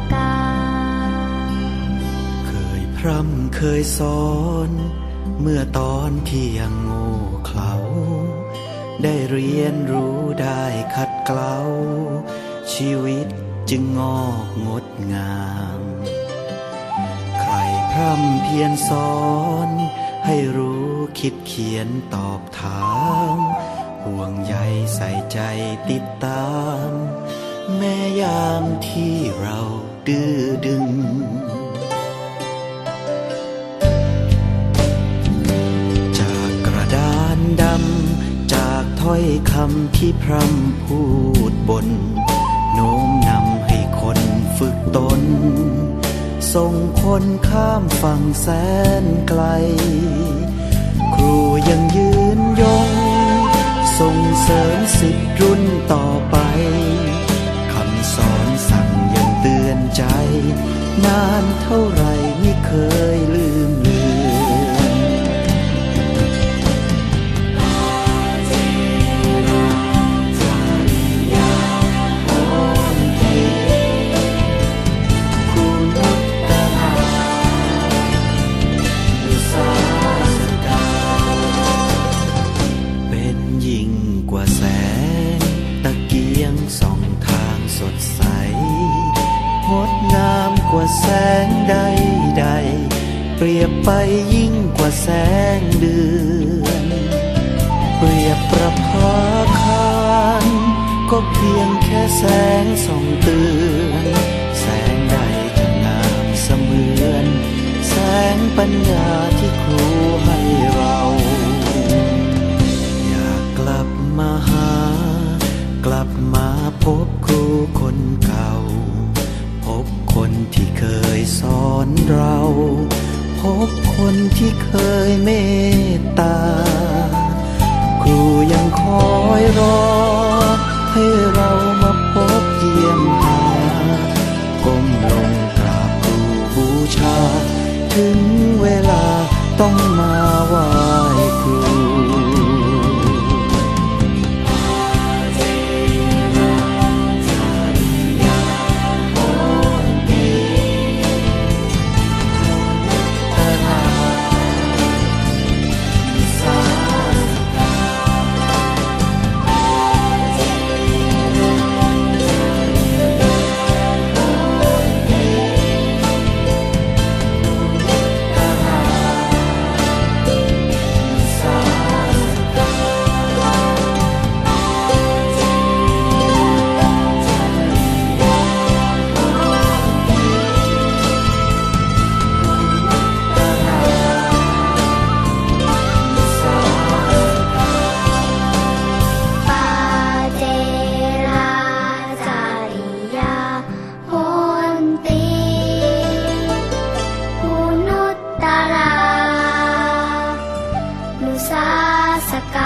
สาสกา เคยพร่ำเคยสอน เมื่อตอนที่ยังโง่เขลาได้เรียนรู้ได้ขัดเกลาชีวิตจึงงอกงดงาม ใครพร่ำเพียรสอน ให้รู้คิดเขียนตอบถาม ห่วงใยใส่ใจติดตาม แม้ยามที่เรา ดื้อดึง จากกระดานดำ จากถ้อยคำที่พร่ำพูดบน โน้มนำให้คนฝึกตน ส่งคนข้ามฝั่งแสนไกลานเท่าไรไม่เคยลืมเลือนคุณตาดุสาสดาเป็นยิ่งกว่าแส ว่าแสงใดใดๆเปรียบไปยิ่งกว่าแสงเดือน เปรียบประภาคารก็เพียงแค่แสงส่องเตือน แสงใดจะงามเสมือน แสงปัญญาที่ครูให้เรา อยากกลับมาหา กลับมาพบครูคนเก่า พบ คนที่เคยสอนเรา พบคนที่เคยเมตตา ครูยังคอยรอให้เรา คุณุต